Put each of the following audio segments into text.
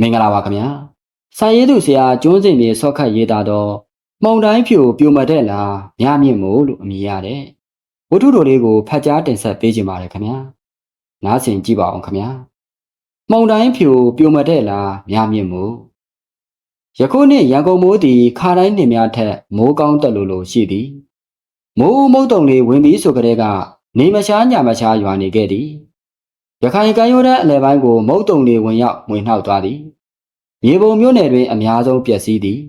မင်္ဂလာပါခင်ဗျာစာရေးသူဆရာကျွန်းစင်မြေဆော့ခတ်ရေးသားတော့မှုံတိုင်းဖြူပြိုမတဲ့လားမြမြင့်မို့လို့အမည်ရတဲ့ဝတ္ထုတော်လေးကိုဖတ်ကြားတင်ဆက်ပေးခြင်းပါတယ်ခင်ဗျာနားဆင်ကြည့်ပါအောင်ခင်ဗျာမှုံတိုင်းဖြူပြိုမတဲ့လားမြမြင့်မို့ယခုနှစ်ရန်ကုန်မိုးသည်ခါတိုင်းနှစ်များထက်မိုးကောင်းတက်လို့လို့ရှိသည်မိုးဦးမုတ်တုံလေးဝင်ပြီးဆိုကြတဲ့ကနေမရှားညမရှားရွာနေခဲ့သည် ရခိုင်ကမ်းရိုးတန်းအလယ်ပိုင်းကိုမုတ်တုံတွေဝင်ရောက်ဝင်နှောက်သွားသည်မြေပုံမြို့နယ်တွင်အများဆုံးပျက်စီးသည်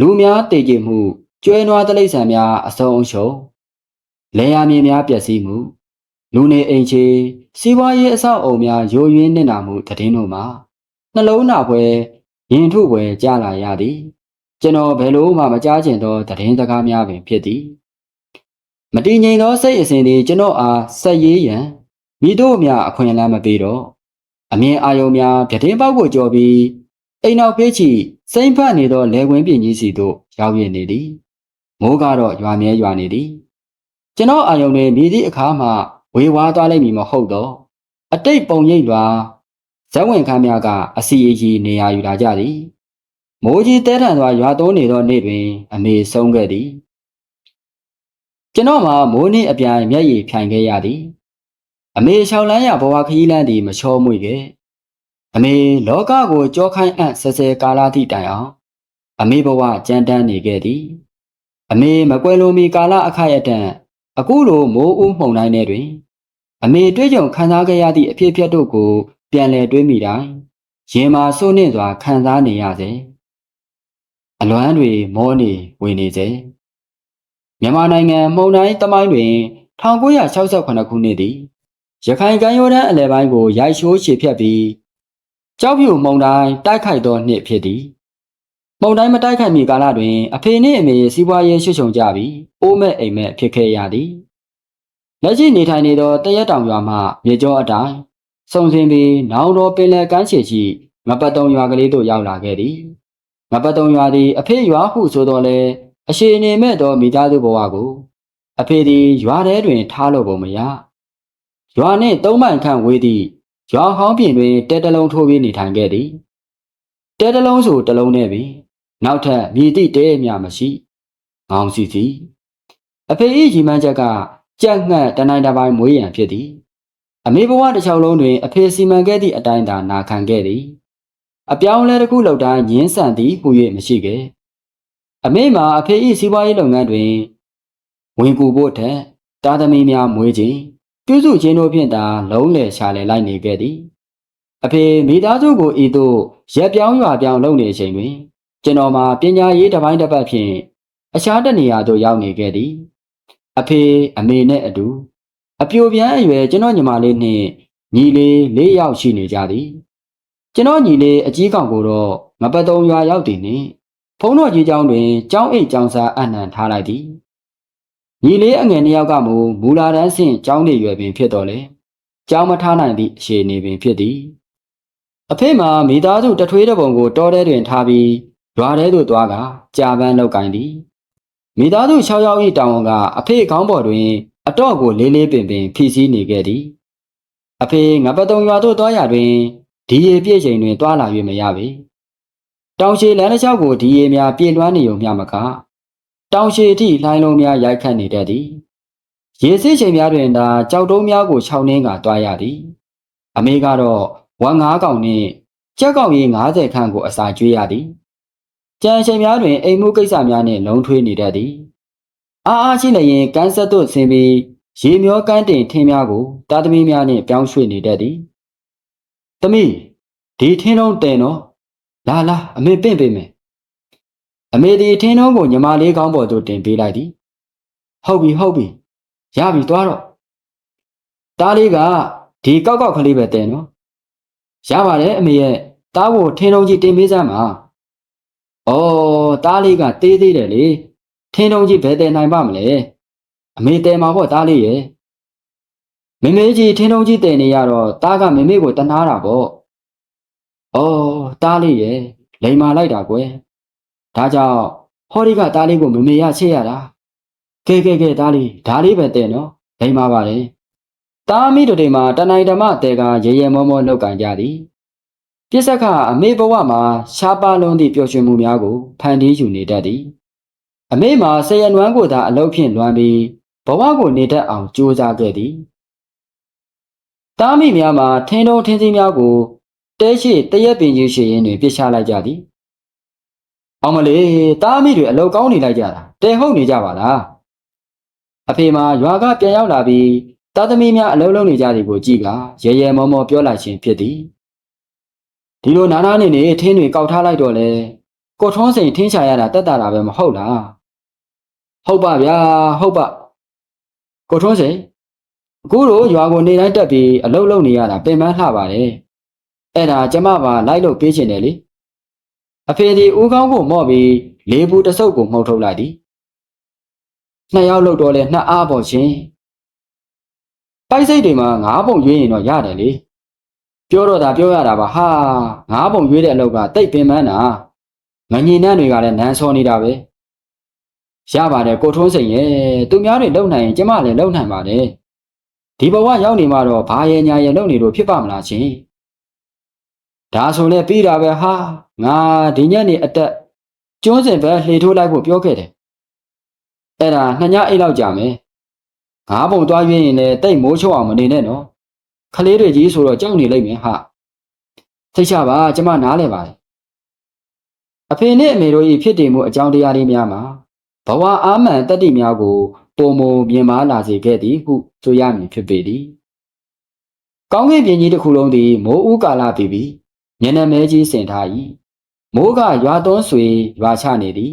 လူများတေကျမှုကျွဲနွားတိရစ္ဆာန်များအဆုံးအရှုံးလယ်ယာမြေများပျက်စီးမှု လူနေအိမ်ချေစီးပွားရေးအဆောက်အအုံများယိုယွင်းနစ်နာမှုတည်င်းတို့မှာနှလုံးနာပွဲရင်ထုပွဲကြားလာရသည် ကျွန်တော်ဘယ်လို့မှမကြားကျင်သောတည်င်းစကားများပင်ဖြစ်သည် မတည်ငြိမ်သောစိတ်အစဉ်သည်ကျွန်တော်အားဆက်ရေးရန် မိတို့များအခွင့်အလမ်းမပေးတော့အမြင်အာယုံများပြတင်းပေါက်ကိုကြော်ပြီးအိမ်နောက်ဖေးချီစိမ့်ဖတ်နေသောလေကွင်းပြင်းကြီးစီသို့ရောက်ရနေသည်မိုးကတော့ရွာမြဲရွာနေသည်ကျွန်တော်အာယုံတွင်မြည်သည့်အခါမှဝေဝါးသွားလိမ့်မည်မဟုတ်တော့အတိတ်ပုံရိပ်လွာဇက်ဝင်ခန်းများကအစီအီနေရာယူလာကြသည်မိုးကြီးတဲထန်စွာရွာသွန်းနေသောနေ့တွင် အမေဆုံးခဲ့သည်ကျွန်တော်မှာမိုးနှင့်အပြိုင်မျက်ရည်ဖြိုင်ခဲ့ရသည် အမေရှောင်းလန်းရဘဝခရီးလန်းသည်မချောမွေခဲ့အမေလောကကိုကြောခိုင်းအပ်ဆဲဆဲကာလာသည့်တိုင်အောင်အမေဘဝကြမ်းတမ်းနေခဲ့သည်အမေမကွယ်လွန်မီကာလအခိုက်အတန့်အခုလိုမိုးဦးမှုန်တိုင်းထဲတွင် အမေတွေ့ကြုံခံစားခဲ့ရသည့်အဖြစ်အပျက်တို့ကို ပြန်လည်တွေးမိတိုင်းရင်မာစိုးနှင့်စွာခံစားနေရစေအလွမ်းတွေမောနေဝင်နေစေမြန်မာနိုင်ငံမှုန်တိုင်းတမိုင်းတွင်1968ခုနှစ်သည် ရခိုင်ကမ်းရိုးတန်းအလယ်ပိုင်းကိုရိုက်ရှိုးချေဖြတ်ပြီးကြောက်ဖြူမုံတိုင်းတိုက်ခိုက်သောနှစ်ဖြစ်သည်မုံတိုင်းမတိုက်ခိုက်မီကာလတွင်အဖေနှင့်အမေစီးပွားရေးရွှေ့ချုံကြပြီးအိုးမဲ့အိမ်မဲ့ဖြစ်ခဲ့ရသည်လက်ရှိနေထိုင်နေသောတရက်တောင်ရွာမှမြေကျောအတိုင်းစုံစင်ပြီးနောင်တော်ပင်လယ်ကမ်းခြေရှိငပတ်တုံရွာကလေးသို့ရောက်လာခဲ့သည်ငပတ်တုံရွာသည်အဖေရွာဟုဆိုတော်လဲအရှိအနေမဲ့သောမိသားစုဘဝကိုအဖေသည်ရွာထဲတွင်ထားလို့ပုံမရ ရွာနှင့်သုံးမိုင်ခန့်ဝေးသည့်ရွာဟောင်းပြင်တွင်တဲတလုံးထိုးပြီးနေထိုင်ခဲ့သည်တဲတလုံးဆိုတလုံးနဲ့ပင်နောက်ထပ်မြည်သည့်တဲမြမရှိငောင်စီစီအဖေ၏ရီမန်းချက်ကကြက်ငှက်တနိုင်တစ်ပိုင်းမွေးရန်ဖြစ်သည်အမေဘဝတစ်ချောင်းလုံးတွင်အဖေစီမံခဲ့သည့်အတိုင်းသာနာခံခဲ့သည်အပြောင်းလဲတစ်ခုလောက်တိုင်းငင်းဆန်သည်ဟူ၍မရှိခဲ့အမေမှာအဖေ၏စီးပွားရေးလုပ်ငန်းတွင်ဝင်ကူဖို့ထက်တာသမီများမွေးခြင်း ပြုစုခြင်းတို့ဖြင့်သာလုံးလေရှာလေလိုက်နေခဲ့သည်အဖေမိသားစုကိုဤသို့ရက်ပြောင်းရွာပြောင်းလုပ်နေချိန်တွင် ကျွန်တော်မှာပညာရေးတစ်ပိုင်းတစ်ပတ်ဖြင့်အခြားတနေရာသို့ရောက်နေခဲ့သည်အဖေအမေနဲ့အတူအပြိုပြန်းအရွယ်ကျွန်တော်ညီမလေးနှင့်ညီလေးလေးယောက်ရှိနေကြသည်ကျွန်တော်ညီလေးအကြီးကောင်ကိုတော့ငပတ်တုံရွာရောက်တည်နှင့်ဖုံးတော်ကြီးကျောင်းတွင်ကျောင်းအိတ်ကျောင်းစားအနှံထားလိုက်သည် ညီလေးအငယ်နှစ်ယောက်ကမူမူလာတန်းဆင့်ကျောင်းနေရွယ်ပင်ဖြစ်တော်လေကျောင်းမထားနိုင်သည့်အခြေအနေပင်ဖြစ်သည်အဖေမှာမိသားစုတထွေးတပုံကိုတောထဲတွင်ထားပြီးရွာထဲသို့သွားကကြာပန်းလောက်ကင်သည်မိသားစု6ယောက်၏တောင်ဝန်ကအဖေခေါင်းပေါ်တွင် အတော့ကိုလေးလေးပင်ပင်ဖြီးစည်းနေခဲ့သည်အဖေငပတုံရွာသို့သွားရတွင်ဒီရေပြည့်ချိန်တွင်တွာလာ၍မရပေတောင်ရှည်လမ်းတစ်လျှောက်ကိုဒီရေများပြည့်လွှမ်းနေုံမျှမက တောင်ရှည်အထိလှိုင်းလုံးများရိုက်ခတ်နေတတ်သည်ရေစစ်ချိန်များတွင်သာကြောက်တုံးများကိုခြောက်နှင်းကတွားရသည် အမေကတော့ဝမ်ငါးကောင်နှင့်ကြက်ကောင်ကြီး90ခန့်ကိုအစာကျွေးရသည်ကြံချိန်များတွင်အိမ်မှုကိစ္စများနှင့်လုံထွေးနေတတ်သည်အားအားရှိလျင်ကန်းဆက်သို့ဆင်းပြီးရေမျောကန်းတင်ထင်းများကိုတာသမီများနှင့်ပြောင်းရွှေ့နေတတ်သည်သမီးဒီထင်းလုံးတဲနော်လာလာအမေပင့်ပေးမယ် အမေဒီထင်းလုံးကိုညီမလေးကောင်းပေါ်သို့တင်ပေးလိုက်သည်ဟုတ်ပြီဟုတ်ပြီရပြီသွားတော့တားလေးကဒီကောက်ကောက်ကလေးပဲတဲနော်ရပါတယ်အမေရဲ့တားကိုထင်းလုံးကြီးတင်ပေးစမ်းပါဩတားလေးကတေးသေးတယ်လေထင်းလုံးကြီးဘယ်တဲနိုင်ပါမလဲအမေတဲမှာပေါ့တားလေးရဲ့မမေကြီးထင်းလုံးကြီးတဲနေရတော့တားကမမေကိုတနာတာပေါ့ဩတားလေးရဲ့လိန်မာလိုက်တာကွယ် ဒါကြောင့်ဟောဒီကတားလေးကိုမမေရချေရတာကဲကဲကဲတားလေးဒါလေးပဲတဲ့နော်လိန်မာပါတယ်တားမိတို့တွေမှာတနိုင်ဓမ္မတဲကရေရဲမောမောလောက်ကင်ကြသည်ပြစ္ဆကအမေဘဝမှာရှားပါလုံးသည့်ပျော်ရွှင်မှုများကိုဖန်တီးယူနေတတ်သည်အမေမှာဆယ်ရနွမ်းကိုသာအလုပ်ဖြင့်လွမ်းပြီးဘဝကိုနေတတ်အောင်ကြိုးစားခဲ့သည်တားမိများမှာထင်းတုံးထင်းစည်းများကိုတဲရှိတရက်ပင်ကြီးရှိရင်တွင်ပြစ်ချလိုက်ကြသည် အောင်မလေးတားမိတွေအလုပ်ကောင်းနေလိုက်ကြတာတဲဟုတ်နေကြပါလားအဖေမှာရွာကပြန်ရောက်လာပြီးတာသမီများအလုပ်လုပ်နေကြသည်ကိုကြည့်ကရဲရဲမောမောပြောလိုက်ခြင်းဖြစ်သည်ဒီလိုနာနာနေနေထင်းတွေကောက်ထားလိုက်တော့လေကိုထွန်းစိန်ထင်းချရတာတက်တာတာပဲမဟုတ်လားဟုတ်ပါဗျာဟုတ်ပါကိုထွန်းစိန်အခုတို့ရွာကိုနေတိုင်းတက်ပြီးအလုပ်လုပ်နေရတာပင်ပန်းလှပါတယ်အဲ့ဒါကျမပါလိုက်လို့ပေးချင်တယ်လေ အဖေဒီဦးကောင်းကိုမော့ပြီးလေးဘူးတစ်စုပ်ကိုမှုတ်ထုတ်လိုက်သည်နှစ်ယောက်လောက်တော့လဲနှစ်အားပေါ်ချင်းပိုက်စိတ်တွေမှာငါးပုံရွေးရင်တော့ရတယ်လေပြောတော့တာပြောရတာပါဟာငါးပုံရွေးတဲ့အလောက်ကတိတ်ပင်ပန်းတာငငင်နှံ့တွေကလည်းနန်းစောနေတာပဲရပါတယ်ကိုထွန်းစိန်ရဲ့သူများတွေလုံနိုင်ရင်ကျမလည်းလုံနိုင်ပါတယ်ဒီဘဝရောက်နေမှတော့ဘာရဲ့ညာရဲ့လုံနေလို့ဖြစ်ပါမလားရှင်ဒါဆိုလဲပြီးတာပဲဟာ ငါဒီညနေအတက်ကျွန်းစင်ပဲလှေထိုးလိုက်ဖို့ပြောခဲ့တယ်အဲ့ဒါနှစ်ညအိတ်လောက်ကြာမယ်ငါးပုံသွားရင်းရင်လည်းတိတ်မိုးချုံအောင်မနေနဲ့နော်ခလေးတွေကြီးဆိုတော့ကြောက်နေလိမ့်မယ်ဟာသိချပါကျမနားလဲပါတယ်အဖေနဲ့အမေတို့ဤဖြစ်တည်မှုအကြောင်းတရားလေးများမှာဘဝအာမန်တတ္တိများကိုပုံမမြင်မာလာစေခဲ့သည်ဟုဆိုရမည်ဖြစ်ပေသည်ကောင်းကင်ပြင်ကြီးတစ်ခုလုံးသည်မိုးဦးကာလပြီပြီမျက်နှာမဲကြီးဆင်ထား၏ မိုးကရွာသွန်းဆွေရွာချနေသည်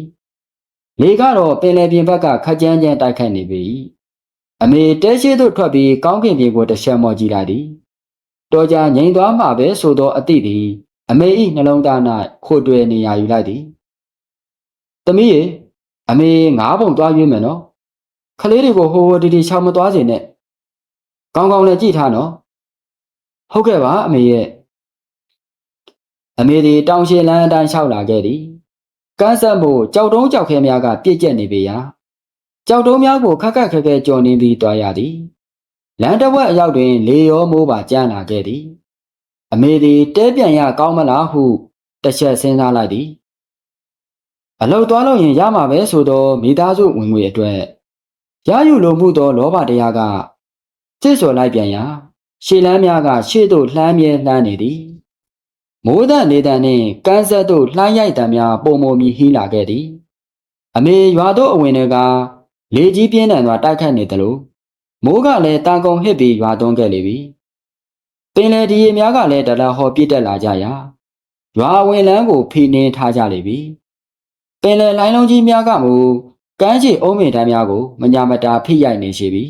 လေကတော့ပင်လယ်ပြင်ဘက်ကခက်ကြမ်းကြမ်းတိုက်ခတ်နေပြီအမေတဲရှိသို့ထွက်ပြီးကောင်းကင်ပြင်ကိုတစ်ချက်မော်ကြည့်လိုက်သည်တော်ကြာငိန်သွားမှပဲဆိုသောအသည့်သည် အမေ၏နှလုံးသား၌ခိုတွယ်နေရယူလိုက်သည်သမီးရေအမေငါးပုံသွားရွေးမယ်နော်ခလေးတွေကိုဟိုဟိုဒီဒီချောင်းမသွားစေနဲ့ကောင်းကောင်းလည်းကြည့်ထားနော်ဟုတ်ကဲ့ပါအမေရဲ့ အမေဒီတောင်ရှည်လန်းအတိုင်းလျှောက်လာခဲ့သည်ကန်းဆက်မှုကြောက်တုံးကြောက်ခဲများကပြည့်ကျက်နေပေရာကြောက်တုံးများကိုခက်ခက်ခဲခဲကြော်နေပြီးတွားရသည်လမ်းတစ်ဝက်အရောက်တွင် လေရောမိုးပါကျန်းလာခဲ့သည် အမေသည်တဲပြန်ရကောင်းမလားဟုတစ်ချက်စဉ်းစားလိုက်သည်အလုတ်သွားလို့ရင်ရမှာပဲဆိုတော့မိသားစုဝင်ငွေအတွက်ရယူလိုမှုသောလောဘတရားကစစ်စော်လိုက်ပြန်ရာရှေ့လန်းများကရှေ့သို့လှမ်းမြဲလှမ်းနေသည် မိုးတန်နေတဲ့နှင့်ကန်းဆက်သို့လှမ်းရိုက်တံများပုံမမီဟီးလာခဲ့သည်အမေရွာသို့အဝင်တွေကလေကြီးပြင်းထန်စွာတိုက်ခတ်နေသလိုမိုးကလည်းတန်ကုန်ဟစ်ပြီးရွာသွန်းခဲ့လေပြီပင်လေဒီရေများကလည်းဒလဟောပြစ်တက်လာကြရာရွာဝင်လန်းကိုဖိနှင်းထားကြလေပြီပင်လေလိုင်းလုံးကြီးများကမူကမ်းခြေအုံးမင်တန်းများကိုမညာမတာဖိရိုက်နေရှိပြီ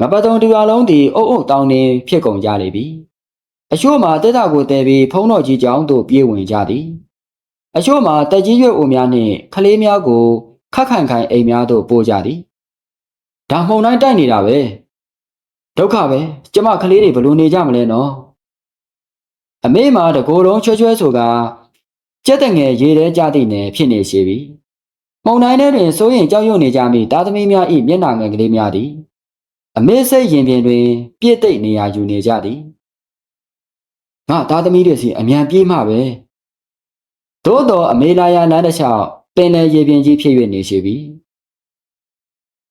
မပတုံတရွာလုံးသည်အုပ်အုပ်တောင်းနေဖြစ်ကုန်ကြလေပြီ အချို့မှာတက်တာကိုတဲပြီးဖုံးတော်ကြီးကြောင်းသို့ပြေးဝင်ကြသည်အချို့မှာတက်ကြီးရွယ်အိုများနှင့်ကလေးများကိုခက်ခန့်ခိုင်အိမ်များသို့ပို့ကြသည်ဒါမှုန်တိုင်းတိုက်နေတာပဲဒုက္ခပဲကျမကလေးတွေဘလို့နေကြမလဲနော်အမေမှာတကိုယ်လုံးချွဲချွဲဆိုကကြက်တငယ်ရေထဲကြသည့်နယ်ဖြစ်နေရှိပြီမုံတိုင်းထဲတွင်စိုးရင်ကြောက်ရွံ့နေကြမိသားသမီးများ၏မျက်နှာငယ်ကလေးများသည်အမေစိတ်ရင်ပြင်တွင် ပြည့်သိပ်နေရာယူနေကြသည် ငါသားသမီးတွေစီအမြန်ပြေးမှပဲသို့တော်အမေလာယာလမ်းတစ်လျှောက်ပင်လယ်ရေပြင်ကြီးဖြစ်၍နေရှိပြီ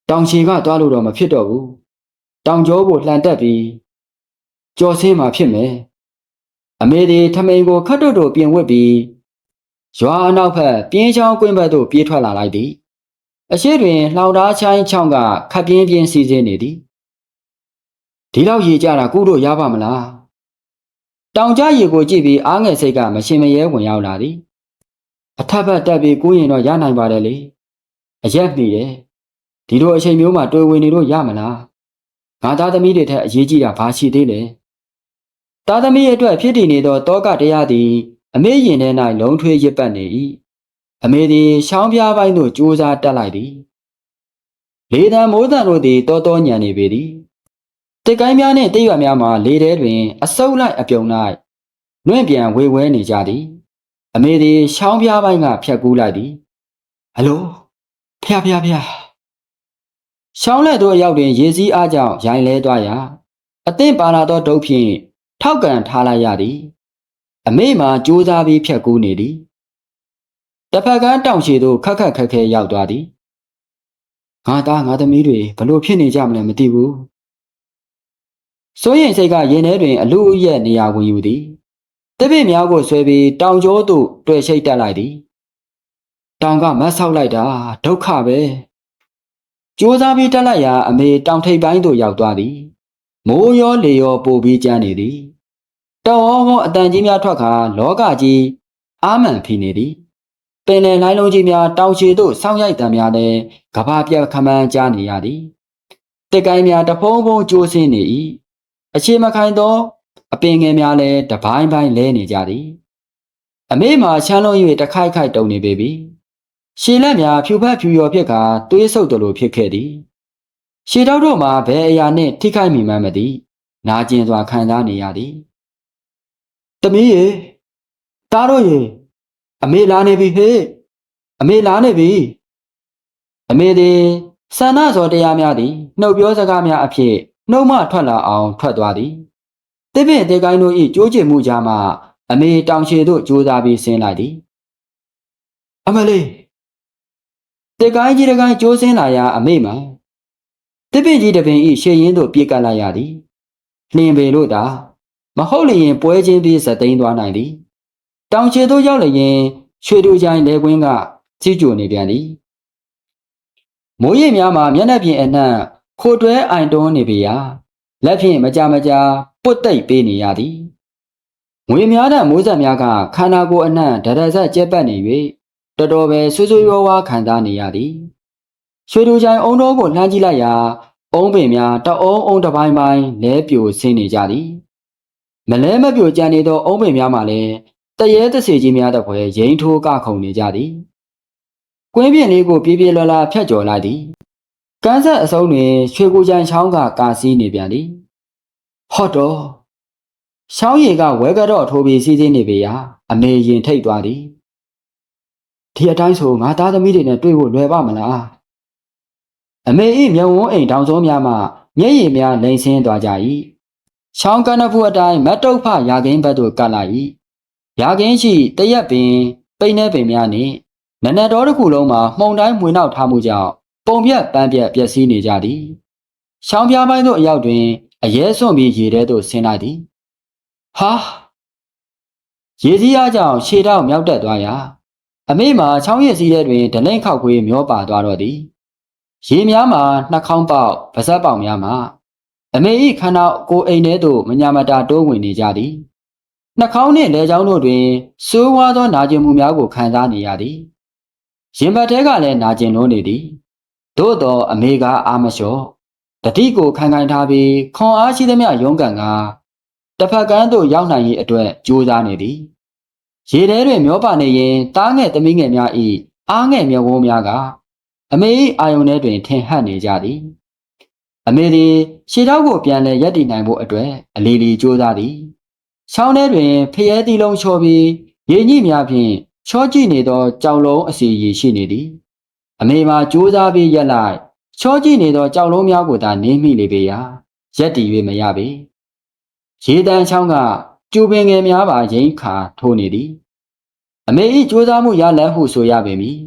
တောင်ချီကသွားလို့တော့မဖြစ်တော့ဘူးတောင်ကျောကိုလှန်တက်ပြီးကြော်ဆင်းမှဖြစ်မယ်အမေဒီထမိန်ကိုခတ်တုတ်တို့ပြင်ဝစ်ပြီးရွာအနောက်ဘက်ပြင်းချောင်းကွင်းဘက်သို့ပြေးထွက်လာလိုက်သည်အရှိတွင်လှောင်သားချိုင်းချောင်းကခပ်ပြင်းပြင်းစီးဆင်းနေသည်ဒီလောက်ရေကြတာကုတို့ရပါမလား တောင်ကျရေကိုကြည့်ပြီးအားငယ်စိတ်ကမရှင်မရဲဝင်ရောက်လာသည်အထက်ဘက်တက်ပြီးကိုရင်တော့ရနိုင်ပါတယ်လေအရက်မိတယ်ဒီလိုအချိန်မျိုးမှာတွေ့ဝင်နေလို့ရမလားငါသားသမီးတွေထက်အရေးကြီးတာဘာရှိသေးလဲသားသမီးအတွက်ဖြစ်တည်နေသောတောကတရားသည်အမေရင်ထဲ၌လုံးထွေးရစ်ပတ်နေ၏အမေသည်ရှောင်းပြားပိုင်းသို့ကြိုးစားတက်လိုက်သည်လေတံမိုးတံတို့သည်တောတောညံနေပေသည် တစ်ကိုင်းများနှင့်တိရွက်များမှာလေထဲတွင်အဆုပ်လိုက်အပြုံလိုက်လွင့်ပြန်ဝေဝဲနေကြသည် အမေသည်ရှောင်းပြားပိုင်းကဖြတ်ကူးလိုက်သည်ဟလိုဖျားဖျားဖျားရှောင်းလက်တို့အရောက်တွင် ရေစည်းအားကြောင့်ရိုင်လဲသွားရာအသင့်ပါလာသောဒုတ်ဖြင့်ထောက်ကန်ထားလိုက်ရသည် အမေမှကြိုးစားပြီးဖြတ်ကူးနေသည်တစ်ဖက်ကန်းတောင်ရှည်သို့ခက်ခက်ခက်ခဲရောက်သွားသည်ငါသားငါသမီးတွေဘလို့ဖြစ်နေကြမလဲမသိဘူး စိုးရင်စိတ်ကရင်ထဲတွင်အလူအရက်နေရာဝင်ယူသည်တပည့်များကိုဆွဲပြီးတောင်ကျောသို့တွေ့ရှိတ်တက်လိုက်သည်တောင်ကမတ်ဆောက်လိုက်တာဒုက္ခပဲကြိုးစားပြီးတက်လိုက်ရာအမေတောင်ထိပ်ပိုင်းသို့ရောက်သွားသည်မိုးရောလေရောပိုပြီးကျန်းနေသည်တောင်ဟောဟောအတန်ကြီးများထွက်ခါလောကကြီးအာမန်ဖိနေသည်ပင်လယ်လိုင်းလုံးကြီးများတောင်ချေသို့ဆောင်းရိုက်တံများလည်းကဘာပြက်ခမန်းကြားနေရသည်တက်ကိုင်းများတဖုံဖုံကျိုးဆင်းနေ၏ အခြေမခိုင်သောအပင်ငယ်များလည်းတပိုင်းပိုင်းလဲနေကြသည်အမေမှာချမ်းလုံး၍တခိုက်ခိုက်တုံနေပေပြီရှည်လက်များဖြူဖက်ဖြူရော်ဖြစ်ကာသွေးဆုပ်သလိုဖြစ်ခဲ့သည်ရှည်တောက်တို့မှာဘယ်အရာနှင့်ထိခိုက်မိမှန်းမသိနာကျင်စွာခံစားနေရသည်တမီးရေတားတို့ရေအမေလာနေပြီဟေ့အမေလာနေပြီအမေသည်ဆန္ဒစောတရားများသည်နှုတ်ပြောစကားများအဖြစ် နှုတ်မထွက်လာအောင်ထွက်သွားသည်တိပင်တေကိုင်းတို့၏ကြိုးကျင်မှုကြားမှအမေတောင်ရှည်သို့ကြိုးစားပြီးဆင်းလိုက်သည်အမလေးတေကိုင်းကြီးတကိုင်းကြိုးဆင်းလာရာအမေမှာတိပင်ကြီးတပင်၏ရှေ့ရင်းသို့ပြေးကပ်လိုက်ရသည်လျင်ပေလို့သာမဟုတ်လျင်ပွဲချင်းပြီးစသိမ်းသွားနိုင်သည်တောင်ချေသို့ရောက်လျင်ရွှေတူချိုင်လေကွင်းကကြီးကျိုနေပြန်သည်မိုးရိပ်များမှာမျက်နှာပြင်အနှံ့ ခိုတွဲအိုင်တွန်းနေပေရာလက်ဖြင့်မကြမကြာပုတ်တိတ်ပေးနေရသည်ငွေများတဲ့မိုးဆက်များကခန္ဓာကိုယ်အနှံ့ဒရဆက်ကျက်ပတ်နေ၍တော်တော်ပဲဆွေးဆွေးဝါးဝါခံစားနေရသည်ရွှေတူချိုင်အုံတော်ကိုလှမ်းကြည့်လိုက်ရာအုံးပင်များတအုံးအုံးတစ်ပိုင်းပိုင်းလဲပြိုဆင်းနေကြသည်မလဲမပြိုကြံနေသောအုံးပင်များမှလည်းတရေတစေကြီးများတပွဲရိန်ထိုးကခုန်နေကြသည်ကွင်းပြင်လေးကိုပြေးပြေးလာလာဖြတ်ကျော်လိုက်သည် ကန်းဆက်အစုံတွင်ရွှေကိုကြံချောင်းကကာစီးနေပြန်သည်ဟော့တော့ရှောင်းရည်ကဝဲကတော့ထိုးပြီးစီးစင်းနေပေရာအမေရင်ထိတ်သွားသည်ဒီအတိုင်းဆိုငါသားသမီးတွေနဲ့တွေ့ဖို့လွယ်ပါမလားအမေ၏မျက်ဝန်းအိမ်တောင်စုံများမှမျက်ရည်များလိမ်ဆင်းသွားကြ၏ရှောင်းကနဖူအတိုင်းမတ်တုတ်ဖရာခင်းဘက်သို့ကပ်လိုက်၏ရာခင်းရှိတရက်ပင်ပိန်းနေပင်များနှင့်နနတော်တစ်ခုလုံးမှာမှုန်တိုင်းမွေနောက်ထားမှုကြောင့် ပုံပြက်ပန်းပြက်ပျက်စီးနေကြသည်။ရှောင်းပြားပိုင်းသို့အရောက်တွင်အရဲစွန့်ပြီးရေထဲသို့ဆင်းလိုက်သည်။ဟာရေစီးအားကြောင့်ရှေတောက်မြောက်တက်သွားရာအမေမှာချောင်းရည်စီးထဲတွင်ဒလိမ့်ခောက်ခွေးမျောပါသွားတော့သည်။ရေများမှာနှာခေါင်းပေါက်ပါးစပ်ပေါက်များမှာအမေ၏ခန္ဓာကိုယ်အိမ်ထဲသို့မညာမတာတိုးဝင်နေကြသည်။နှာခေါင်းနှင့်လက်ချောင်းတို့တွင်စိုးဝါးသောနာကျင်မှုများကိုခံစားနေရသည်။ရင်ဘတ်ထဲကလည်းနာကျင်လွန်းနေသည်။ သို့တော်အမေကအာမလျှော့တတိကိုခံခိုင်ထားပြီးခွန်အားရှိသမျှရုန်းကန်ကတစ်ဖက်ကန်းသို့ရောက်နိုင်ရေးအတွက်ကြိုးစားနေသည်ရေထဲတွင်မျောပါနေရင်တားငယ်သမီးငယ်များ၏အားငယ်မျက်ဝန်းများကအမေ၏အာယုန်ထဲတွင်ထင်ဟပ်နေကြသည်အမေသည်ခြေထောက်ကိုပြန်လဲရက်တည်နိုင်ဖို့အတွက်အလီလီကြိုးစားသည်ချောင်းထဲတွင်ဖျဲသီးလုံးချောပြီးရေညှိများဖြင့်ချောကြည့်နေသောကြောင်လုံးအစီရည်ရှိနေသည် အမေမှာကြိုးစားပြီးရက်လိုက်ချောကြည့်နေသောကြောက်လုံးများကိုသာနင်းမိလေပေရာရက်တည်၍မရပေရေတန်းချောင်းကကျူပင်ငယ်များပါရိမ့်ခါထိုးနေသည်အမေ၏ကြိုးစားမှုရလန်းဟုဆိုရပေမည်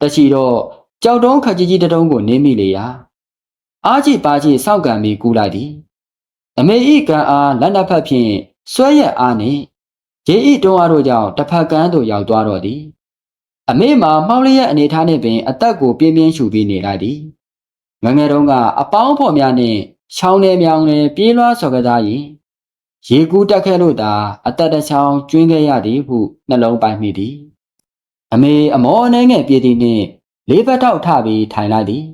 တချီတော့ကြောက်တုံးခကြီးကြီးတုံးကိုနင်းမိလေရာအားကြည့်ပါကြည့်စောင့်ကန်ပြီးကူးလိုက်သည်အမေ၏ကံအားလက်နှစ်ဖက်ဖြင့်ဆွဲရက်အားနှင့်ရေဤတွန်းအားတို့ကြောင့်တစ်ဖက်ကန်းသို့ရောက်သွားတော့သည် အမေမှာမှောင်လျက်အနေထားနဲ့ပင်အသက်ကိုပြင်းပြင်းရှူပြီးနေလိုက်သည်ငငယ်တုန်းကအပေါင်းဖော်များနှင့်ချောင်းနေမြောင်နေပြေးလွှားစော်ကစားရင်ရေကူးတက်ခဲ့လို့သာအသက်တစ်ချောင်းကျွင်းခဲ့ရသည်ဟုနှလုံးပိုင်မိသည်အမေအမောအနေငယ်ပြေးသည်နှင့်လေးဘက်ထောက်ထပြီးထိုင်လိုက်သည်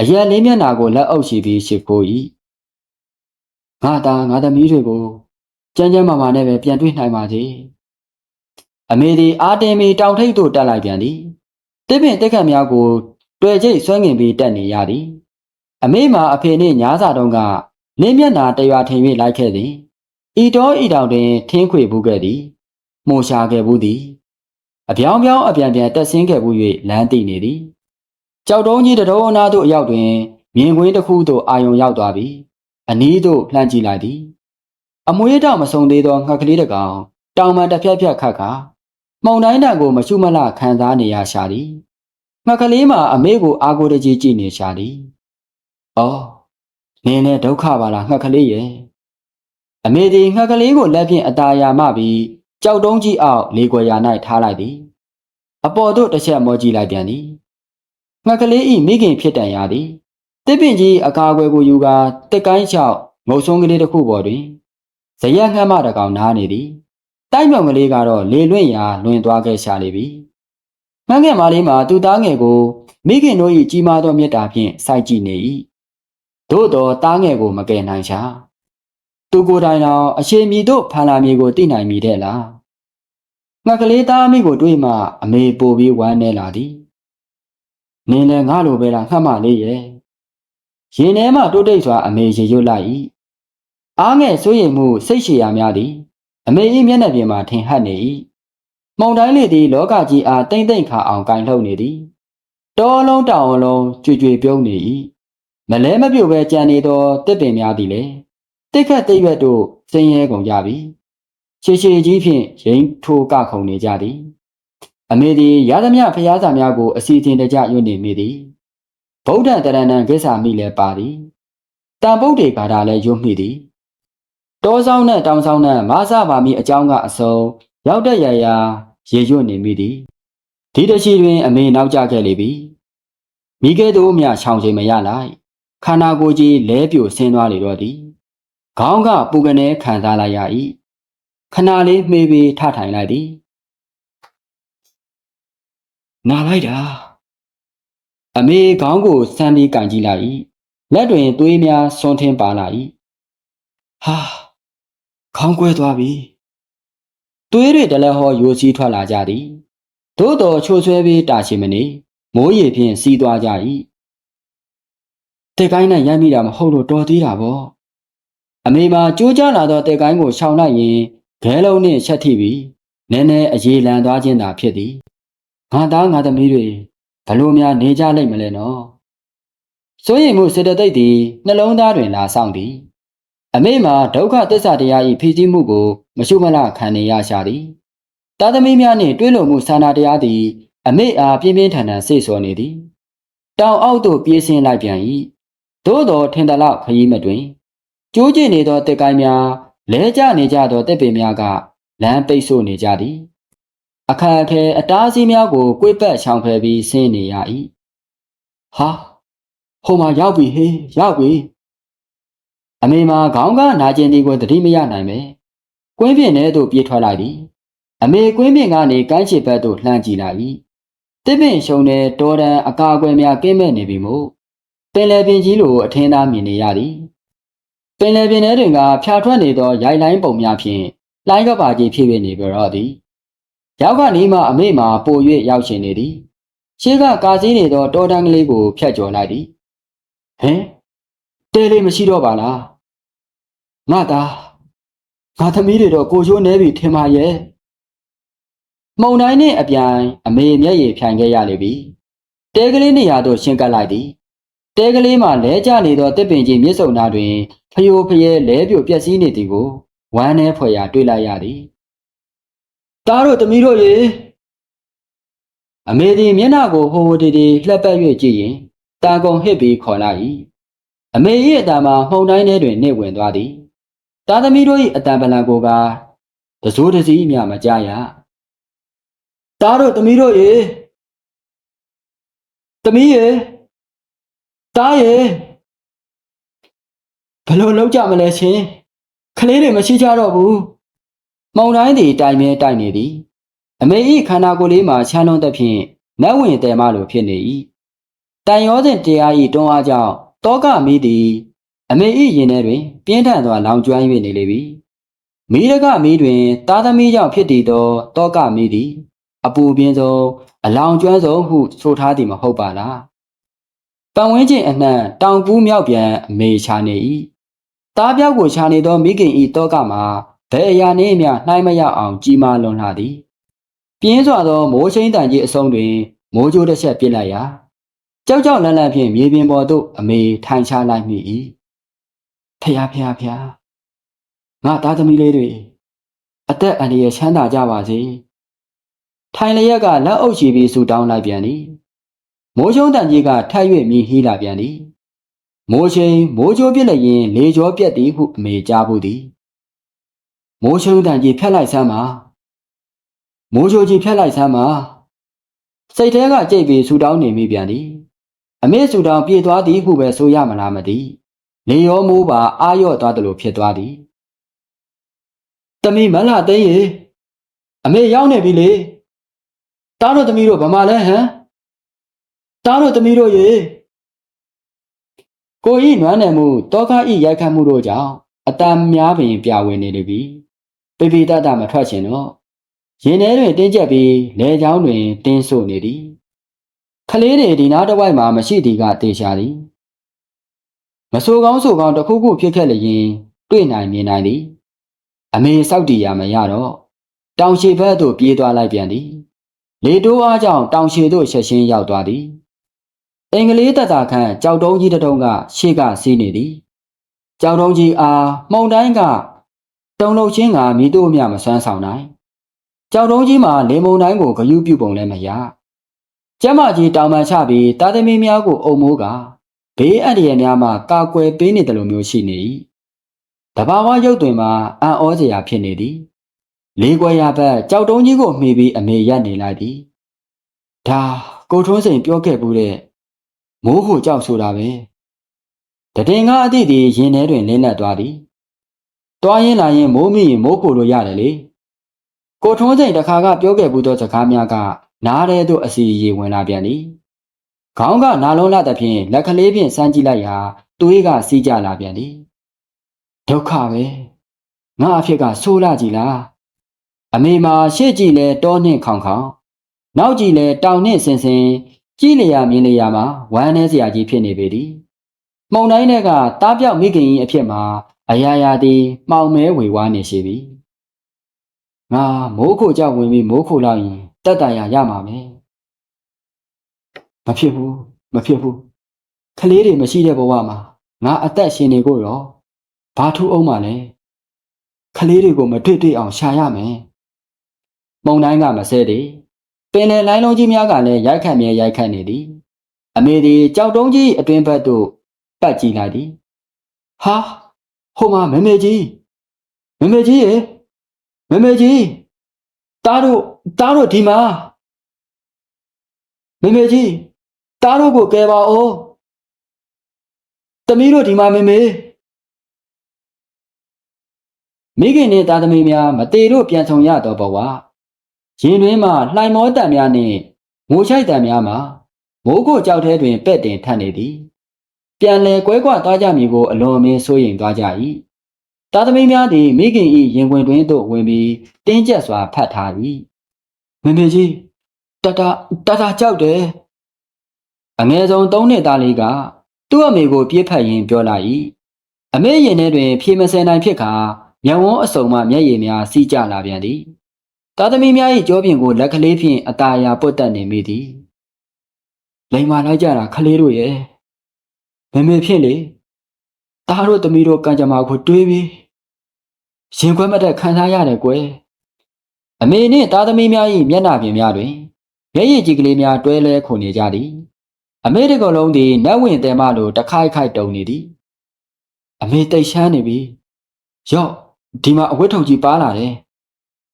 အရက်လေးမျက်နာကိုလက်အုပ်ရှိပြီးရှိခိုး၏ငါသားငါသမီးတွေကိုကြမ်းကြမ်းမာမာနဲ့ပဲပြန်တွေ့နိုင်ပါစေ အမေသည်အာတင်မီတောင်ထိပ်သို့တက်လိုက်ပြန်သည်တစ်ပင်တက်ခတ်များကိုတွေ့ကျိတ်ဆွဲငင်ပြီးတက်နေရသည်အမေမှာအဖေနှင့်ညားစာတုံးကလင်းမျက်နာတရွာထင်၍လိုက်ခဲ့သည်ဤတော်ဤတောင်တွင်ထင်းခွေဘူးခဲ့သည်မှုရှာခဲ့ဘူးသည်အပြောင်းပြောင်းအပြန်ပြန်တက်ဆင်းခဲ့ဘူး၍လမ်းတိနေသည်ကြောက်တုံးကြီးတတော်အနာသို့အရောက်တွင်မြင်ကွင်းတစ်ခုသို့အာယုံရောက်သွားပြီးအနီးသို့လှမ်းကြည့်လိုက်သည်အမွေးတောင်မဆုံသေးသောငှက်ကလေးတစ်ကောင်တောင်မှန်တစ်ဖြက်ဖြက်ခတ်ခါ မုံတိုင်းတန်ကိုမရှုမလခံစားနေရရှာသည်ငှက်ကလေးမှာအမေကိုအာကိုတကြီးကြည့်နေရှာသည်အော်နင်းနဲ့ဒုက္ခပါလားငှက်ကလေးရဲ့အမေသည်ငှက်ကလေးကိုလက်ဖြင့်အตาယာမပြီးကြောက်တုံးကြီးအောက်လေကွယ်ရာ၌ထားလိုက်သည်အပေါ်သို့တစ်ချက်မောကြည့်လိုက်ပြန်သည်ငှက်ကလေးဤမိခင်ဖြစ်တန်ရသည်တစ်ပင်ကြီးအကာအကွယ်ကိုယူကာတစ်ကိုင်းလျှောက်ငုံဆုံးကလေးတစ်ခုပေါ်တွင်ဇရက်ငှက်မတစ်ကောင်နားနေသည် တိုက်မြောင်ကလေးကတော့လေလွင့်ရာလွင်သွားခဲ့ရှာလေပြီငှက်ငယ်မလေးမှာသူ့သားငယ်ကိုမိခင်တို့၏ကြီးမားသောမေတ္တာဖြင့်စိုက်ကြည့်နေ၏သို့တော်သားငယ်ကိုမကယ်နိုင်ရှာသူကိုယ်တိုင်တော်အရှိန်မီတို့ဖန်လာမီကိုသိနိုင်မိတဲ့လားငှက်ကလေးသားမိကိုတွေးမှအမေပိုပြီးဝမ်းနေလာသည်နင်းလည်းငါလိုပဲလားငှက်မလေးရဲ့ရင်ထဲမှတိုးတိတ်စွာအမေရေရွတ်လိုက်၏အားငယ်စိုးရိမ်မှုစိတ်ရှည်ရများသည် အမေ၏မျက်နှာပြင်မှာထင်ဟပ်နေ၏မုံတိုင်းလေးသည်လောကကြီးအားတိမ့်တိမ့်ခါအောင်ကင်လှုပ်နေသည်တောလုံးတောင်လုံးကြွကြွပြုံးနေ၏မလဲမပြုတ်ပဲကြံနေသောတစ်ပင်များသည်လေတစ်ခတ်တိတ်ရွက်တို့စင်းရဲကုန်ကြပြီရှည်ရှည်ကြီးဖြင့်ရင်ထိုးကခုန်နေကြသည် အမေသည်ရသမျှဖျားစာများကိုအစီအစဉ်တကျရွတ်နေမိသည်ဗုဒ္ဓတရဏံကိစ္စမိလည်းပါသည်တန်ဗုဒ္ဓေဘာသာလည်းရွတ်မိသည် တောဆောင်နဲ့တောင်ဆောင်နဲ့မဆပါမီအကြောင်းကအစုံရောက်တဲ့ရရာရေရွတ်နေမိသည်ဒီတရှိတွင် အမေနောက်ကျခဲ့လေပြီမိကဲတို့မြချောင်ချိန်မရလိုက်ခန္ဓာကိုယ်ကြီးလဲပြိုဆင်းသွားလေတော့သည်ခေါင်းကပူကနေခံစားလိုက်ရ၏ခဏလေးမှေးပြီးထထိုင်လိုက်သည်နာလိုက်တာအမေခေါင်းကိုဆမ်းပြီးကန်ကြည့်လိုက်၏လက်တွင်သွေးများဆွန်းထင်းပါလာ၏ဟာ ခေါင်းကွဲသွားပြီသွေးတွေတလက်ဟောယိုစီးထွက်လာကြသည်သို့တော်ချိုဆွဲပြီးတာရှိမနေမိုးရေဖြင့်စီးသွားကြ၏တဲ့ကိုင်းနဲ့ရမ်းမိတာမဟုတ်လို့တော်သေးတာပေါ့အမေမှာကြိုးကြလာသောတဲ့ကိုင်းကိုရှောင်လိုက်ရင်ဂဲလုံးနှင့်ချက်ထိပြီးနည်းနည်းအေးလန်သွားခြင်းသာဖြစ်သည်ငါသားငါသမီးတွေဘလို့များနေကြလိမ့်မလဲနော်စိုးရိမ်မှုစေတသိက်သည်နှလုံးသားတွင်လာဆောင်သည် အမေမှာဒုက္ခသစ္စာတရား၏ဖြည့်ဆည်းမှုကိုမရှုမလခံနေရရှာသည်သားသမီးများနှင့်တွေ့လုံမှုဆန္ဒတရားသည် အမေအားပြင်းပြင်းထန်ထန်စိတ်ဆော်နေသည်တောင်အောက်သို့ပြေးဆင်းလိုက်ပြန်၏သို့တော်ထင်သလောက်ခရီးမတွင်ကျိုးကျနေသောတက်ကိုင်းများလဲကျနေကြသောတက်ပင်များကလမ်းပိတ်ဆို့နေကြသည်အခါအခဲအတားအဆီးများကိုကိုယ်ပတ်ချောင်ဖယ်ပြီးဆင်းနေရ၏ဟာဟိုမှာရောက်ပြီဟေးရောက်ပြီ အမေမှာခေါင်းကနာကျင်သည်ကိုတတိမရနိုင်ပဲကွင်းပြင်ထဲသို့ပြေးထွက်လိုက်သည်အမေကွင်းပြင်ကနေကိုင်းချစ်ဘက်သို့လှမ်းကြည့်လိုက်၏တစ်ပင်ရှုံတဲ့တော်တန်အကာအကွယ်များကင်းမဲ့နေပြီမို့ပင်လယ်ပင်ကြီးလိုအထင်းသားမြင်နေရသည်ပင်လယ်ပင်ထဲတွင်ကဖြာထွက်နေသောရိုင်လိုင်းပုံများဖြင့်လိုင်းကပါကြီးဖြစ်နေကြတော့သည်ရောက်ကနေမှအမေမှာပို၍ရောက်ရှင်နေသည်ရှေးကကာစင်းနေသောတော်တန်းကလေးကိုဖြတ်ကျော်လိုက်သည်ဟင်တဲလေးမရှိတော့ပါလား ငါသားငါသမီးတွေတော့ကိုချိုးနေပြီထင်ပါရဲ့မုံတိုင်းနှင့်အပြိုင်အမေမျက်ရည်ဖြိုင်ခဲ့ရလေပြီတဲကလေးနေရာသို့ရှင်းကပ်လိုက်သည်တဲကလေးမှလဲကျနေသောတစ်ပင်ကြီးမြစ်စုံနာတွင်ဖျိုးဖျဲလဲပြိုပျက်စီးနေသည်ကိုဝမ်းနှဲဖွယ်ရာတွေ့လိုက်ရသည်တားတို့သမီးတို့ရေအမေသည်မျက်နှာကိုဟိုဟိုတီတီလှက်ပတ်၍ကြည့်ရင်တာကုံဟစ်ပြီးခေါ်လိုက်၏အမေ၏အတံမှာမှုန်တိုင်းထဲတွင်နှိမ့်ဝင်သွားသည် တာသမီးတို့၏အတံပလံကိုကတစိုးတစည်းမြမကြရတားတို့သမီးတို့ရေသမီးရေတားရေဘယ်လိုလုပ်ကြမလဲရှင်ကလေးတွေမရှိကြတော့ဘူးမောင်တိုင်းသည်တိုင်မဲတိုင်နေသည်အမေ၏ခန္ဓာကိုယ်လေးမှာချမ်းလုံးသဖြင့်နတ်ဝင်တယ်မလိုဖြစ်နေ၏တန်ရောစဉ်တရား၏တွန်းအားကြောင့်တောကမီးသည် အမေ၏ရင်ထဲတွင် ပြင်းထန်စွာလောင်ကျွမ်း၍နေလေပြီမိရကမီးတွင်သားသမီးကြောင့်ဖြစ်တည်သောတောကမီးသည် အပူပြင်းဆုံးအလောင်ကျွမ်းဆုံးဟုဆိုထားသည်မဟုတ်ပါလားပန်ဝင်းကျင်အနှံ့တောင်ကူးမြောက်ပြန်အမေချာနေ၏သားပြောက်ကိုခြာနေသောမိခင်ဤတောကမှာဘယ်အရာနည်းမျှနှိုင်းမရအောင်ကြီးမားလွန်လာသည်ပြင်းစွာသောမိုးချင်းတန်ကြီးအစုံတွင်မိုးကြိုးတစ်ချက်ပြစ်လိုက်ရာကြောက်ကြောက်လန့်လန့်ဖြင့်မြေပြင်ပေါ်သို့အမေထိုင်ချလိုက်မိ၏ ဖျားဖျားဖျားငါသားသမီးလေးတွေအသက်အန္တရာယ်ချမ်းသာကြပါစေထိုင်လျက်ကလက်အုပ်ချီပြီးဆူတောင်းလိုက်ပြန်သည်မိုးချုံတန်ကြီးကထပ်၍မြည်ဟီးလာပြန်သည်မိုးချိန်မိုးကြိုးပြစ်လိုက်ရင်လေကြောပြက်သည်ဟုအမေကြားဘူးသည်မိုးချုံတန်ကြီးဖြတ်လိုက်ဆမ်းပါမိုးချိုကြီးဖြတ်လိုက်ဆမ်းပါစိတ်ထဲကကြိတ်ပြီးဆူတောင်းနေမိပြန်သည်အမေဆူတောင်းပြေသွားသည်ဟုပဲဆိုရမလားမသိ လေရောမိုးပါအာရော့သွားသလိုဖြစ်သွားသည်တမီမလာသိရေအမေရောက်နေပြီလေတားတို့သမီးတို့ဗမာလဲဟမ်တားတို့သမီးတို့ရေကိုဤနွမ်းနယ်မှုတောကားဤရိုက်ခတ်မှုတို့ကြောင့်အတန်များပင်ပြဝင်နေလိမ့်ပြီပိပိတတမထွက်ချင်တော့ရင်ထဲတွင်တင်းကျပ်ပြီးလေချောင်းတွင်တင်းဆို့နေသည်ခလေးတွေဒီနားတစ်ဝိုက်မှာမရှိသည်ကတေချာသည် မဆိုကောင်းဆိုကောင်းတစ်ခုခုဖြစ်ခဲ့လျင်တွေ့နိုင်မြင်နိုင်သည်အမေစောက်တီရမရတော့တောင်ရှိဘက်သို့ပြေးသွားလိုက်ပြန်သည်လေတိုးအားကြောင့်တောင်ရှိသို့ဆက်ရှင်းရောက်သွားသည်အင်္ဂလိပ်တပ်သားခန့်ကြောက်တုံးကြီးတစ်တုံးကရှေ့ကစီးနေသည်ကြောက်တုံးကြီးအားမှုန်တိုင်းကတုံလုံးချင်းကမိတို့မြမဆွမ်းဆောင်နိုင်ကြောက်တုံးကြီးမှာလေမုန်တိုင်းကိုဂယုပြုပုံလည်းမရကျမကြီးတောင်ပန်ချပြီးတာသမီများကိုအုံမိုးက ဘေးအန္တရာယ်များမှကာကွယ်ပေးနေတယ်လို့မျိုးရှိနေ၏တဘာဝရုပ်တွင်မှာအံ့ဩစရာဖြစ်နေသည်လေးခွဲရဘက်ကြောက်တုံးကြီးကိုမှီပြီးအမေရက်နေလိုက်သည်ဒါကိုထွန်းစိန်ပြောခဲ့ဘူးတဲ့မိုးခိုကြောက်ဆိုတာပဲတတင်ကအသည့်ဒီရင်ထဲတွင်လင်းလက်သွားသည်တွားရင်လာရင်မိုးမိရင်မိုးခိုလို့ရတယ်လေကိုထွန်းစိန်တခါကပြောခဲ့ဘူးသောစကားများကနားထဲသို့အစီအရေဝင်လာပြန်သည် ခေါင်းကနာလုံးလာသဖြင့်လက်ကလေးဖြင့်စမ်းကြည့်လိုက်ရာသွေးကစီးကြလာပြန်သည်ဒုက္ခပဲငါအဖြစ်ကဆိုးလာကြည်လားအမေမှာရှေ့ကြည့်လဲတောနှင့်ခေါင်ခေါင်နောက်ကြည့်လဲတောင်နှင့်ဆင်ဆင်ကြည့်လျာမြင်လျာမှာဝမ်းနေစရာကြီးဖြစ်နေပေသည်မှုံတိုင်းတွေကတားပြောက်မိခင်ကြီးအဖြစ်မှာအရာရာသည်မှောင်မဲဝေဝါးနေရှိပြီငါမိုးခိုကြောက်ဝင်ပြီးမိုးခိုလောက်ရင်တက်တန်ရရမှာမယ် မဖြစ်ဘူးမဖြစ်ဘူးကလေးတွေမရှိတဲ့ဘဝမှာငါအသက်ရှင်နေကိုရောဘာထူးအောင်ပါလဲကလေးတွေကိုမတွေ့တွေ့အောင်ရှာရမယ်မုံတိုင်းကမဆဲသည်ပင်လယ်လိုင်းလုံးကြီးများကလည်းရိုက်ခတ်မြဲရိုက်ခတ်နေသည်အမေသည်ကြောက်တုံးကြီးအတွင်ဘက်သို့ပတ်ကြည့်လိုက်သည်ဟာဟိုမှာမမေကြီးမမေကြီးရေမမေကြီးတားတို့တားတို့ဒီမှာမမေကြီး တားတို့ကိုကယ်ပါဦးသမီးတို့ဒီမှာမမေမိခင်နဲ့သားသမီးများမတေတို့ပြန်ဆောင်ရတော့ဘဝရင်တွင်မှလှိုင်မောတံများနှင့်မိုးချိုက်တံများမှာမိုးကိုကြောက်ထဲတွင်ပဲ့တင်ထပ်နေသည်ပြန်လဲကွဲကွာသွားကြမည်ကိုအလွန်အမင်းစိုးရိမ်သွားကြ၏သားသမီးများသည်မိခင်၏ရင်ခွင်တွင်သို့ဝင်ပြီးတင်းကျပ်စွာဖတ်ထားသည်မမေကြီးတတတတကြောက်တယ် အငယ်ဆုံးသုံးနှစ်သားလေးကသူ့အမေကိုပြေးဖက်ရင်းပြောလာ၏အမေရင်ထဲတွင် ဖြေမစဲနိုင်ဖြစ်ကာမျက်ဝန်းအစုံမှမျက်ရည်များစီးကျလာပြန်သည်သားသမီးများ၏ကြောပြင်ကိုလက်ကလေးဖြင့်အตาရာပုတ်တက်နေမိသည်လိမ်မာလိုက်ကြတာခလေးတို့ရဲ့မမေဖြစ်လေသားတို့သမီးတို့ကံကြမ္မာကိုတွေးပြီးရင်ခွဲမတက်ခံစားရတယ်ကွယ်အမေနှင့်သားသမီးများ၏မျက်နှာပြင်များတွင်မျက်ရည်ကြည်ကလေးများတွဲလဲခုန်နေကြသည် အမေတကောလုံးသည်နတ်ဝင်တဲမလိုတခိုက်ခိုက်တုံနေသည်အမေတိတ်ရှမ်းနေပြီရော့ဒီမှာအဝတ်ထုတ်ကြီးပါလာတယ်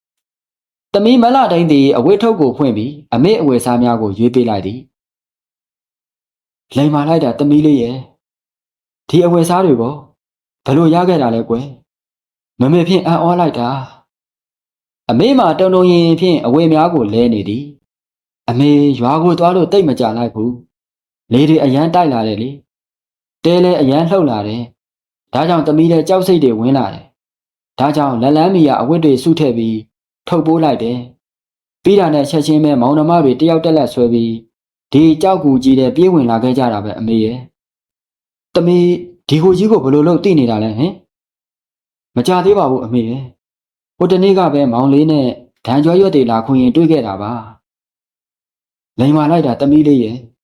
။တမီးမလာတိုင်းသည်အဝတ်ထုတ်ကိုဖွင့်ပြီးအမေအဝယ်စားများကိုရွေးပေးလိုက်သည်။လိန်မာလိုက်တာတမီးလေးရဲ့ဒီအဝယ်စားတွေပေါ့ဘလို့ရခဲ့တာလဲကွယ်။မမေဖြင့်အံ့ဩလိုက်တာ။အမေမှာတုံတုံရင်ဖြင့်အဝယ်များကိုလဲနေသည်။အမေရွာကိုသွားလို့တိတ်မကြလိုက်ဘူး။ လေတွေအရန်တိုက်လာတယ်လေ။တဲလဲအရန်လှုပ်လာတယ်။ဒါကြောင့်တမီးလည်းကြောက်စိတ်တွေဝင်လာတယ်ဒါကြောင့်လန်လန်းမီယာအဝတ်တွေစုထည့်ပြီးထုတ်ပိုးလိုက်တယ်။ပြီးတာနဲ့ချက်ချင်းပဲမောင်နှမတွေတယောက်တက်လက်ဆွဲပြီးဒီကြောက်ကူကြီးတဲ့ပြေးဝင်လာခဲ့ကြတာပဲအမေရဲ့။တမေဒီကိုကြီးကိုဘယ်လိုလုပ်သိနေတာလဲဟင်။မကြသေးပါဘူးအမေရဲ့။ဟိုတနေ့ကပဲမောင်လေးနဲ့ဒန်ကျော်ရွက်တွေလာခွင်ရင်တွေ့ခဲ့တာပါ။လိန်မာလိုက်တာတမီးလေးရဲ့။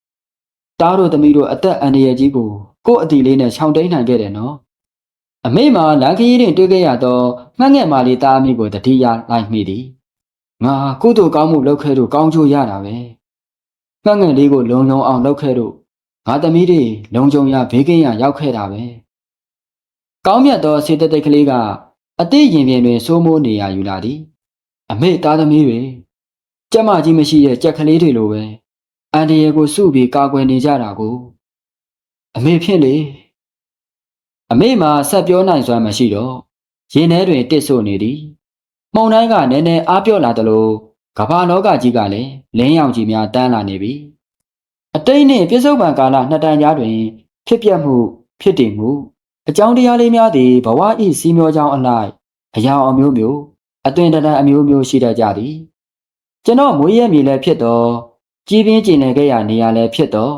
တားတို့တမီးတို့အသက်အန္တရာယ်ကြီးကိုကို့အတီလေးနဲ့ခြောင်တိန်နိုင်ခဲ့တယ်နော်။အမေမှာလမ်းခရီးတွင်တွေ့ခဲ့ရသောငှက်ငယ်မာလေးသားအမိကိုတတိယလိုက်မိသည်ငါကုသိုလ်ကောင်းမှုလုပ်ခဲ့လို့ကောင်းကျိုးရတာပဲငှက်ငယ်လေးကိုလုံလုံအောင်လုပ်ခဲ့လို့ငါသမီးတွေလုံခြုံရဘေးကင်းရရောက်ခဲ့တာပဲကောင်းမြတ်သောစေတသိက်ကလေးကအတိရင်ပြင်တွင်စိုးမိုးနေရယူလာသည် အမေသားသမီးတွေကြက်မကြီးမရှိတဲ့ကြက်ကလေးတွေလိုပဲ အန်ဒီရဲ့ကိုစုပြီးကာကွယ်နေကြတာကိုအမေဖြစ်လေအမေမှာဆက်ပြောနိုင်စွမ်းမရှိတော့ရင်ထဲတွင်တစ်ဆို့နေသည်မှုန်တိုင်းကနည်းနည်းအားပြော့လာသလိုကမ္ဘာလောကကြီးကလည်းလင်းရောင်ကြီးများတန်းလာနေပြီအတိတ်နှင့်ပြစ္ဆုတ်ပံကာလနှစ်တန်ကြားတွင် ဖြစ်ပျက်မှု ဖြစ်တည်မှုအကြောင်းတရားလေးများသည်ဘဝဤစီမျောကြောင်းအလိုက်အရာအမျိုးမျိုးအသွင်တန်အမျိုးမျိုးရှိတတ်ကြသည်ကျွန်တော်မွေးရမြေလည်းဖြစ်တော့ ကြီးပြင်းကျင်နေခဲ့ရနေရလည်းဖြစ်တော့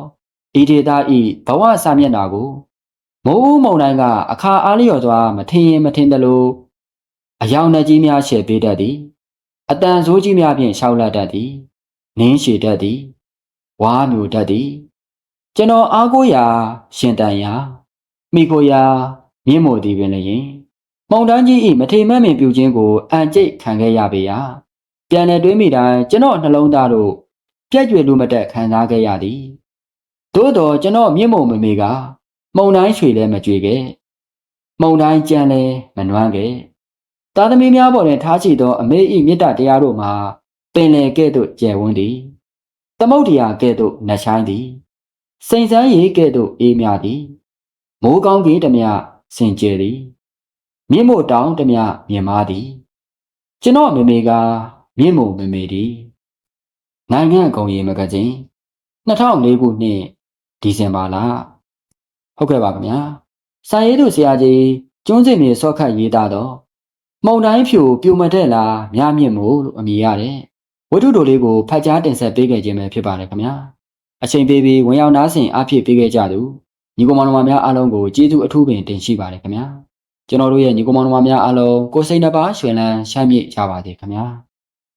ဤဒေတာဤဘဝစာမျက်နှာကိုမိုးဦးမုံတိုင်းကအခါအားလျော်စွာမထင်ရင်မထင်သလိုအယောင်နှကြီးများရှယ်ပေးတတ်သည်အတန်ဆိုးကြီးများဖြင့်ရှောက်လတ်တတ်သည်နင်းရှည်တတ်သည်ဝါမျိုးတတ်သည်ကျွန်တော်အားကိုးရာရှင်တန်ရာမိကိုရာမြင့်မို့သည်ပင်လည်းမုံတန်းကြီး၏မထေမတ်မင်ပြုခြင်းကိုအံကျိတ်ခံခဲ့ရပေရာပြန်လည်တွေးမိတိုင်းကျွန်တော်နှလုံးသားတို့ ပြက်ကြွယ်လို့မတက်ခံစားခဲ့ရသည်သို့တော်ကျွန်တော်မြင့်မို့မမေကမုံတိုင်းရွှေလည်းမကြွေခဲ့မုံတိုင်းကြံလည်းမနှွမ်းခဲ့သားသမီးများပေါ်တွင်ထားရှိသောအမေ၏မေတ္တာတရားတို့မှာပင်လေကဲ့သို့ကျယ်ဝန်းသည်သမုတ်တရားကဲ့သို့နှဆိုင်သည်စိန်စမ်းရည်ကဲ့သို့အေးမြသည်မိုးကောင်းကြီးတမျှစင်ကြယ်သည်မြင့်မို့တောင်းတမျှမြင်မာသည်ကျွန်တော်မေမေကမြင့်မို့မေမေသည် နိုင်ငံကုန်ရီမဂဇင်း2004ခုနှစ်ဒီဇင်ဘာလဟုတ်ကဲ့ပါခင်ဗျာစာရေးသူဆရာကြီးကျွန်းစင်မြေစော့ခတ်ရေးသားတော့မုံတိုင်းဖြူပြိုမတဲ့လားမြမြင့်မို့လို့အမည်ရတယ်ဝတ္ထုတိုလေးကိုဖတ်ကြားတင်ဆက်ပေးခဲ့ခြင်းပဲဖြစ်ပါတယ်ခင်ဗျာအချိန်ပေးပြီးဝင်ရောက်နားဆင်အားဖြည့်ပေးခဲ့ကြသူညီကောင်မောင်နှမများအားလုံးကိုကျေးဇူးအထူးပင်တင်ရှိပါတယ်ခင်ဗျာကျွန်တော်တို့ရဲ့ညီကောင်မောင်နှမများအားလုံးကိုစိတ်နှပါရွှင်လန်းရှမ်းမြေ့ကြပါစေခင်ဗျာ